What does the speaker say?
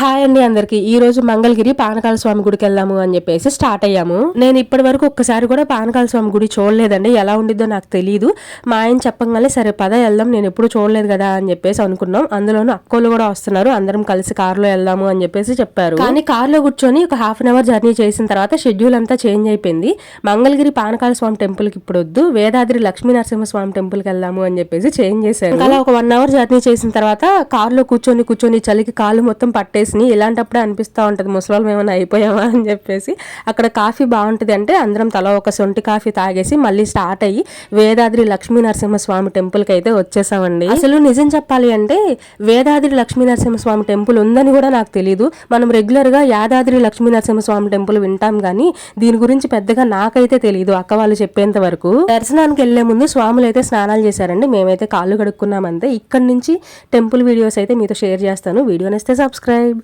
Hi అండి అందరికి. ఈ రోజు మంగళగిరి పానకాల స్వామి గుడికి వెళ్దాము అని చెప్పేసి స్టార్ట్ అయ్యాము. నేను ఇప్పటి వరకు ఒక్కసారి కూడా పానకాల స్వామి గుడి చూడలేదండి. ఎలా ఉండిద్దో నాకు తెలియదు మా ఆయన చెప్పగానే సరే పద వెళ్దాం. నేను ఎప్పుడు చూడలేదు కదా అని చెప్పేసి అనుకున్నాం. అందులోనూ అక్కోళ్ళు కూడా వస్తున్నారు. అందరం కలిసి కారులో వెళ్దాము అని చెప్పేసి చెప్పారు. కానీ కారులో కూర్చొని ఒక హాఫ్ అన్ అవర్ జర్నీ చేసిన తర్వాత షెడ్యూల్ అంతా చేంజ్ అయిపోయింది. మంగళగిరి పానకాల స్వామి టెంపుల్కి ఇప్పుడు వద్దు. వేదాద్రి లక్ష్మీ నరసింహ స్వామి టెంపుల్కి వెళ్దాము అని చెప్పేసి చేంజ్ చేశారు. అలా ఒక వన్ అవర్ జర్నీ చేసిన తర్వాత కారులో కూర్చొని కూర్చొని చలికి కాళ్ళు మొత్తం పట్టేసి ఇలాంటప్పుడే అనిపిస్తూ ఉంటుంది ముసలాళ్ళం ఏమైనా అయిపోయామా అని చెప్పేసి. అక్కడ కాఫీ బాగుంటుంది అంటే అందరం తల ఒక సొంటి కాఫీ తాగేసి మళ్ళీ స్టార్ట్ అయ్యి వేదాద్రి లక్ష్మీ నరసింహస్వామి స్వామి టెంపుల్ అయితే వచ్చేసామండి. అసలు నిజం చెప్పాలి అంటే వేదాద్రి లక్ష్మీ నరసింహస్వామి టెంపుల్ ఉందని కూడా నాకు తెలియదు మనం రెగ్యులర్గా యాదాద్రి లక్ష్మీ నరసింహస్వామి టెంపుల్ వింటాం కానీ దీని గురించి పెద్దగా నాకైతే తెలియదు అక్క వాళ్ళు చెప్పేంత వరకు. దర్శనానికి వెళ్ళే ముందు స్వాములు అయితే స్నానాలు చేశారండి. మేమైతే కాళ్ళు కడుక్కున్నాం అంతే ఇక్కడ నుంచి టెంపుల్ వీడియోస్ అయితే మీతో షేర్ చేస్తాను. Video నేస్తే subscribe